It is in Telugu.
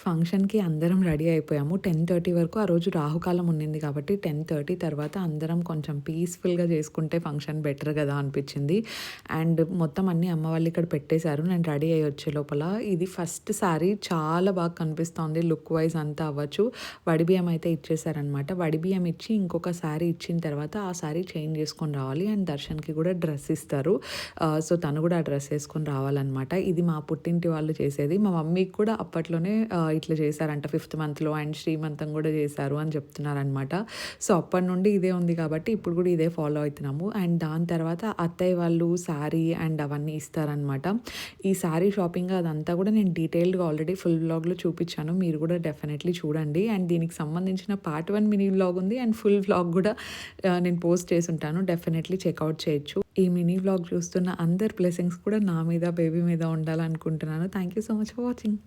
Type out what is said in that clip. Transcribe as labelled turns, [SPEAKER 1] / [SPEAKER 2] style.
[SPEAKER 1] ఫంక్షన్‌కి అందరం రెడీ అయిపోయాము. 10:30 వరకు ఆ రోజు రాహుకాలం ఉండింది కాబట్టి 10:30 తర్వాత అందరం కొంచెం పీస్‌ఫుల్‌గా చేసుకుంటే ఫంక్షన్ బెటర్ కదా అనిపించింది. అండ్ మొత్తం అన్ని అమ్మ వాళ్ళు ఇక్కడ పెట్టేశారు. నేను రెడీ అయ్యి వచ్చే లోపల. ఇది ఫస్ట్ సారీ చాలా బాగా కనిపిస్తోంది. లుక్ వైజ్ అంతా అవ్వచ్చు. వడిబియ్యం అయితే ఇచ్చేసారనమాట. వడిబియ్యం ఇచ్చి ఇంకొక సారీ ఇచ్చిన తర్వాత ఆ సారీ చేంజ్ చేసుకొని రావాలి. అండ్ దర్శన్‌కి కూడా డ్రెస్ ఇస్తారు. సో తను కూడా ఆ డ్రెస్ వేసుకొని రావాలనమాట. ఇది మా పుట్టింటి వాళ్ళు చేసేది. మా మమ్మీకి కూడా అప్పట్లోనే ఇట్లా చేశారంట ఫిఫ్త్ మంత్‌లో అండ్ శ్రీమంతం కూడా చేశారు అని చెప్తున్నారనమాట. సో అప్పటి నుండి ఇదే ఉంది కాబట్టి ఇప్పుడు కూడా ఇదే ఫాలో అవుతున్నాము అండ్ దాని తర్వాత అత్తయ్య వాళ్ళు సారీ అండ్ అవన్నీ ఇస్తారనమాట. ఈ సారీ షాపింగ్ అదంతా కూడా నేను డీటెయిల్డ్‌గా ఆల్రెడీ ఫుల్ వ్లాగ్‌లో చూపించాను. మీరు కూడా డెఫినెట్లీ చూడండి. అండ్ దీనికి సంబంధించిన పార్ట్ వన్ మినీ బ్లాగ్ ఉంది. అండ్ ఫుల్ వ్లాగ్ కూడా నేను పోస్ట్ చేసుంటాను. డెఫినెట్లీ చెక్అవుట్ చేయొచ్చు. ఈ మినీ వ్లాగ్ చూస్తున్న అందరి బ్లెస్సింగ్స్ కూడా నా మీద, బేబీ మీద ఉండాలనుకుంటున్నాను. Thank you so much for watching.